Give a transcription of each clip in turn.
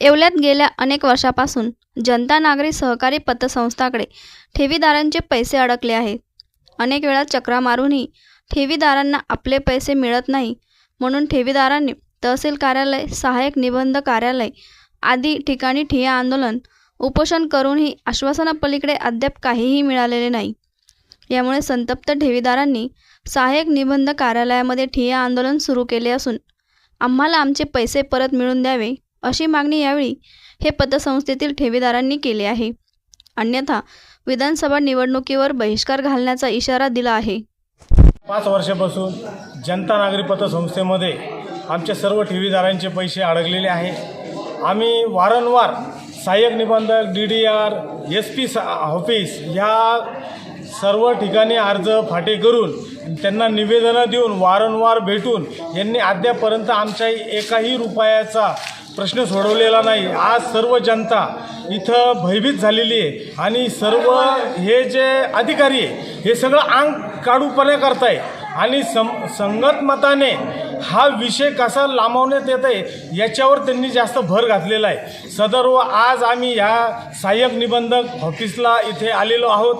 येवल्यात गेल्या अनेक वर्षापासून जनता नागरी सहकारी पतसंस्थाकडे ठेवीदारांचे पैसे अडकले आहेत. अनेक वेळा चक्रा मारूनही ठेवीदारांना आपले पैसे मिळत नाही म्हणून ठेवीदारांनी तहसील कार्यालय सहाय्यक निबंध कार्यालय आदी ठिकाणी ठिय्या आंदोलन उपोषण करूनही आश्वासनापलीकडे अद्याप काहीही मिळालेले नाही. यामुळे संतप्त ठेवीदारांनी सहाय्यक निबंध कार्यालयामध्ये ठिय्या आंदोलन सुरू केले असून आम्हाला आमचे पैसे परत मिळून द्यावे अशी मागणी यावेळी हे पतसंस्थेतील ठेवीदारांनी केली आहे. अन्यथा विधानसभा निवडणुकीवर बहिष्कार घालण्याचा इशारा दिला आहे. पाच वर्षापासून जनता नागरी पतसंस्थेमध्ये आमच्या सर्व ठेवीदारांचे पैसे अडकलेले आहे. आम्ही वारंवार सहाय्यक निबंधक D D R S P office या सर्व ठिकाणी अर्ज फाटे करून त्यांना निवेदनं देऊन वारंवार भेटून यांनी अद्यापर्यंत आमच्या एकाही रुपयाचा प्रश्न सोडवलेला नाही. आज सर्व जनता इथं भयभीत झालेली आहे. आणि सर्व हे जे अधिकारी आहे हे सगळं अंग काढूपणे करताय. आणि सं संगत मताने हा विषय कसा लांबवण्यात येत आहे याच्यावर त्यांनी जास्त भर घातलेला आहे. सदर्व आज आम्ही ह्या सहाय्यक निबंधक ऑफिसला इथे आलेलो आहोत.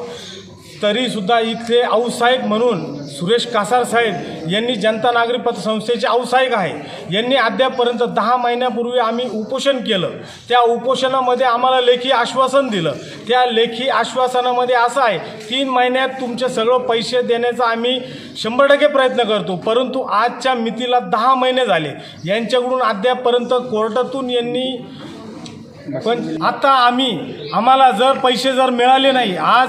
तरीसुद्धा इथले औसाहेब म्हणून सुरेश कासार साहेब यांनी जनता नागरी पतसंस्थेचे औसाहेब आहे. यांनी अद्यापपर्यंत दहा महिन्यापूर्वी आम्ही उपोषण केलं. त्या उपोषणामध्ये आम्हाला लेखी आश्वासन दिलं. त्या लेखी आश्वासनामध्ये असं आहे तीन महिन्यात तुमचे सगळं पैसे देण्याचा आम्ही शंभर टक्के प्रयत्न करतो. परंतु आजच्या मितीला दहा महिने झाले. यांच्याकडून अद्यापपर्यंत कोर्टातून यांनी पण आता आम्ही आम्हाला जर पैसे जर मिळाले नाही आज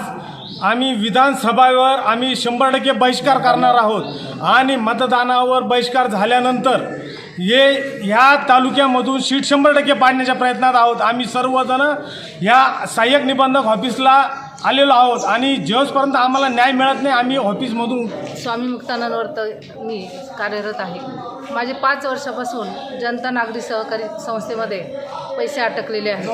आम्ही विधानसभावर आम्ही शंभर टक्के बहिष्कार करणार आहोत. आणि मतदानावर बहिष्कार झाल्यानंतर हे ह्या तालुक्यामधून सीट शंभर टक्के पाडण्याच्या प्रयत्नात आहोत. आम्ही सर्वजण ह्या सहाय्यक निबंधक ऑफिसला आलेलो आहोत. आणि जेव्हापर्यंत आम्हाला न्याय मिळत नाही आम्ही ऑफिसमधून स्वामी मुक्तानंदवर मी कार्यरत आहे. माझे पाच वर्षापासून जनता नागरी सहकारी संस्थेमध्ये पैसे अटकलेले आहेत.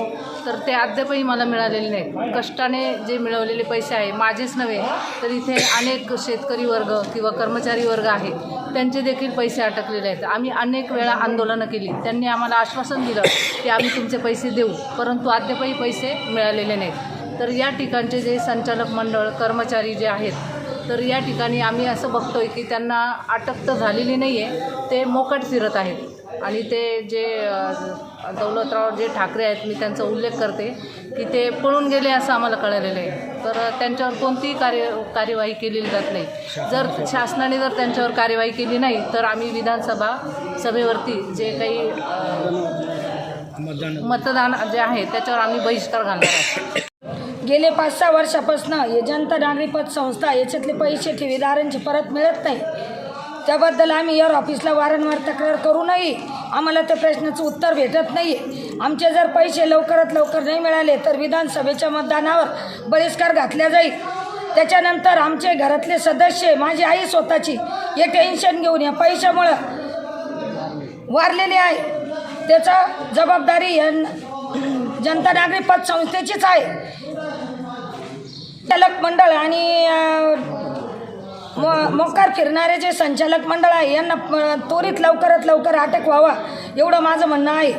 तर ते अद्यापही मला मिळालेले नाहीत. कष्टाने जे मिळवलेले पैसे आहे माझेच नव्हे तर इथे अनेक शेतकरी वर्ग किंवा कर्मचारी वर्ग आहे त्यांचे देखील पैसे अटकलेले आहेत. आम्ही अनेक वेळा आंदोलनं केली. त्यांनी आम्हाला आश्वासन दिलं की आम्ही तुमचे पैसे देऊ परंतु अद्यापही पैसे मिळालेले नाहीत. तर या ठिकाणचे जे संचालक मंडळ कर्मचारी जे आहेत तर या ठिकाणी आम्ही असं बघतोय की त्यांना अटक तर झालेली नाही आहे ते मोकट फिरत आहेत. आणि ते जे दौलतराव जे ठाकरे आहेत मी त्यांचा उल्लेख करते की ते पळून गेले असं आम्हाला कळलेलं आहे. तर त्यांच्यावर कोणतीही कार्य कार्यवाही केलेली जात नाही. जर शासनाने जर त्यांच्यावर कार्यवाही केली नाही तर आम्ही विधानसभा सभेवरती जे काही मतदान जे आहे त्याच्यावर आम्ही बहिष्कार घालणार आहोत. गेले पाच सहा वर्षापासून हे जनता नागरी पतसंस्था याच्यातले पैसे ठेवीदारांचे परत मिळत नाही. त्याबद्दल आम्ही यार ऑफिसला वारंवार तक्रार करूनही आम्हाला त्या प्रश्नाचं उत्तर भेटत नाही. आमचे जर पैसे लवकरात लवकर नाही मिळाले तर विधानसभेच्या मतदानावर बहिष्कार घातला जाईल. त्याच्यानंतर आमचे घरातले सदस्य माझी आई स्वतःची हे टेन्शन घेऊन या पैशामुळं वारलेली आहे. त्याचा जबाबदारी या जनता नागरी पतसंस्थेचीच आहे. चालक मंडळ आणि मोकार फिरणारे जे संचालक मंडळ आहे यांना त्वरित लवकरात लवकर अटक व्हावा एवढं माझं म्हणणं आहे.